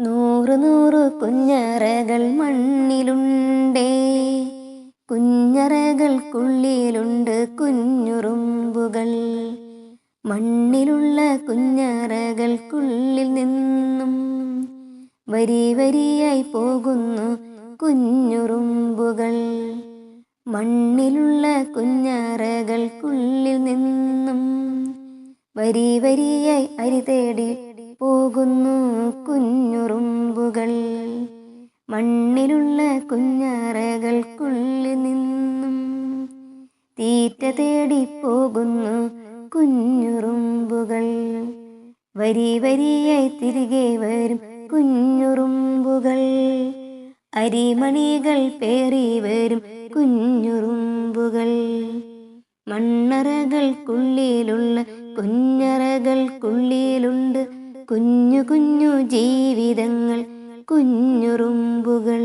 നൂറ് നൂറ് കുഞ്ഞറകൾ മണ്ണിലുണ്ടേ. കുഞ്ഞറകൾക്കുള്ളിലുണ്ട് കുഞ്ഞുറുമ്പുകൾ. മണ്ണിലുള്ള കുഞ്ഞറകൾക്കുള്ളിൽ നിന്നും വരി വരിയായി പോകുന്നു കുഞ്ഞുറുമ്പുകൾ. മണ്ണിലുള്ള കുഞ്ഞറകൾക്കുള്ളിൽ നിന്നും വരി വരിയായി അരി തേടി പോകുന്നു കുഞ്ഞുറുമ്പുകൾ മണ്ണിലുള്ള കുഞ്ഞറകൾക്കുള്ളിൽ നിന്നും തീറ്റ തേടി പോകുന്നു കുഞ്ഞുറുമ്പുകൾ. വരി വരിയായി തിരികെ വരും കുഞ്ഞുറുമ്പുകൾ. അരിമണികൾ പേറി വരും കുഞ്ഞുറുമ്പുകൾ. മണ്ണറകൾക്കുള്ളിലുള്ള കുഞ്ഞറകൾക്കുള്ളിലുണ്ട് കുഞ്ഞു കുഞ്ഞു ജീവിതങ്ങൾ. കുഞ്ഞുറുമ്പുകൾ.